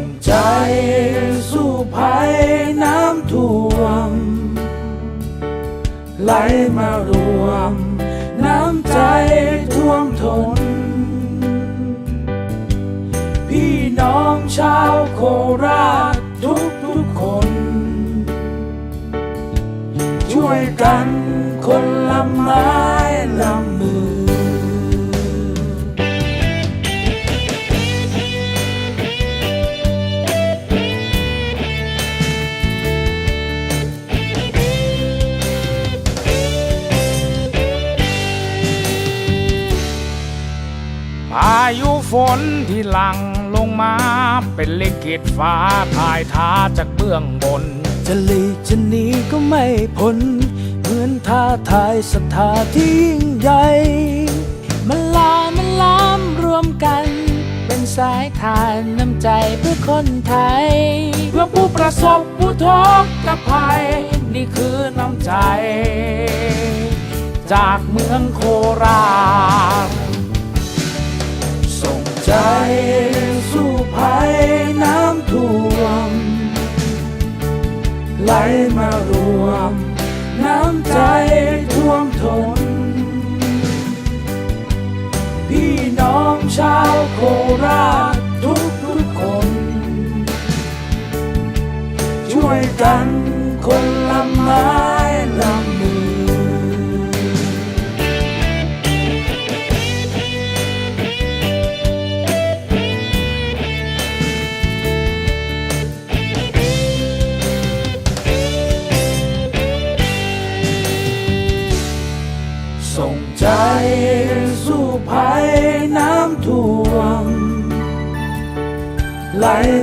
งใจสู้ภัยน้ำท่วม ไหลมารวม น้ำใจท่วมทน พี่น้องชาวโคราชทุกทุกคน ช่วยกันคนละไม้ละ พายุฝนที่หลังลงมาเป็นลิขิตฟ้าถ่ายท้าจากเบื้องบน จะหลีกจะหนีก็ไม่พ้นเหมือนท้าทายศรัทธาที่ยิ่งใหญ่มันลามันล้อมรวมกัน เป็นสายทานน้ำใจเพื่อคนไทย เพื่อผู้ประสบผู้ทุกข์ภัย นี่คือน้ำใจ จากเมืองโคราช ใจสู้ภัยน้ำท่วม ไหลมารวม น้ำใจท่วมทน พี่น้องชาวโคราชทุกทุกคน ช่วยกันคนละไม้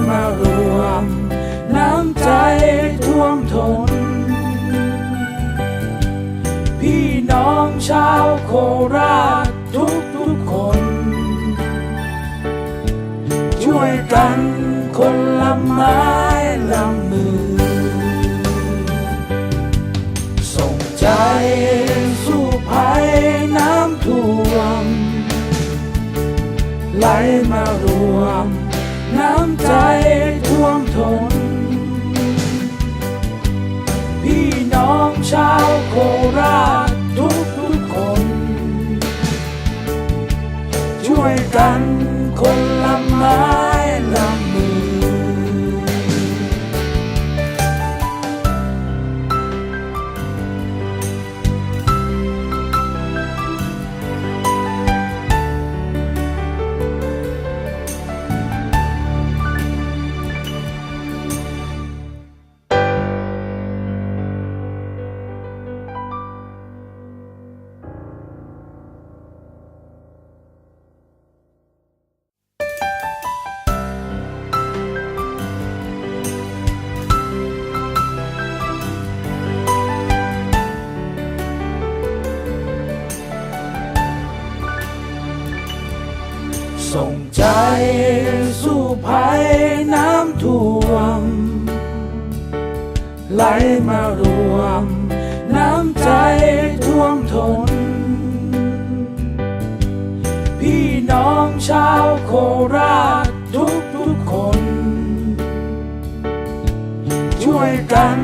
มารวม น้ำใจท่วมทน พี่น้องชาวโคราชทุกทุกคน ช่วยกันคนละไม้ละมือ สู้ภัยน้ำท่วม ไหลมารวม น้ำใจท่วมทน พี่น้องชาวโคราชทุกทุกๆคน ช่วยกัน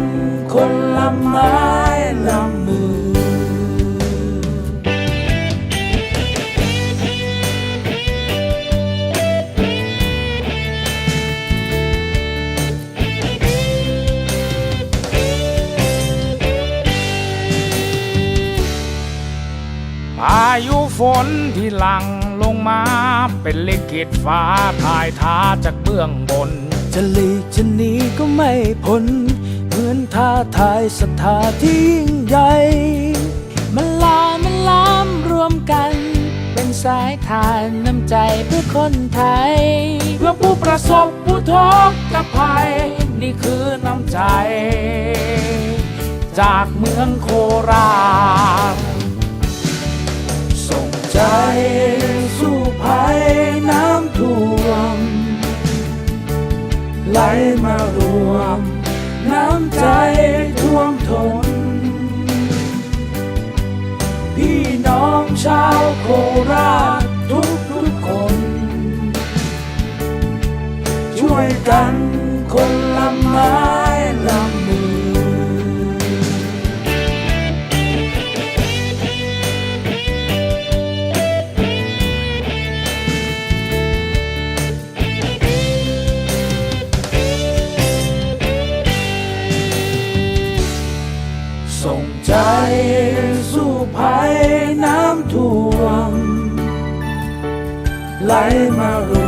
คนละไม้ ฝนที่หลังลงมา เป็นลิขิตฟ้าถ่ายท้าจากเบื้องบน จะหลีกจะหนีก็ไม่พ้น เหมือนท้าทายศรัทธาที่ยิ่งใหญ่มันลามันล้อมรวมกัน เป็นสายทานน้ำใจเพื่อคนไทย เพื่อผู้ประสบผู้ทุกข์ภัย นี่คือน้ำใจ จากเมืองโคราช ยกันคนละไม้ละมือ ส่งใจสู้ภัยน้ำท่วมไหลมา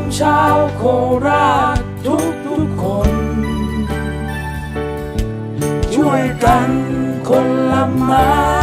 องชาวโคราชทุกทุกคน ช่วยกันคนละไม้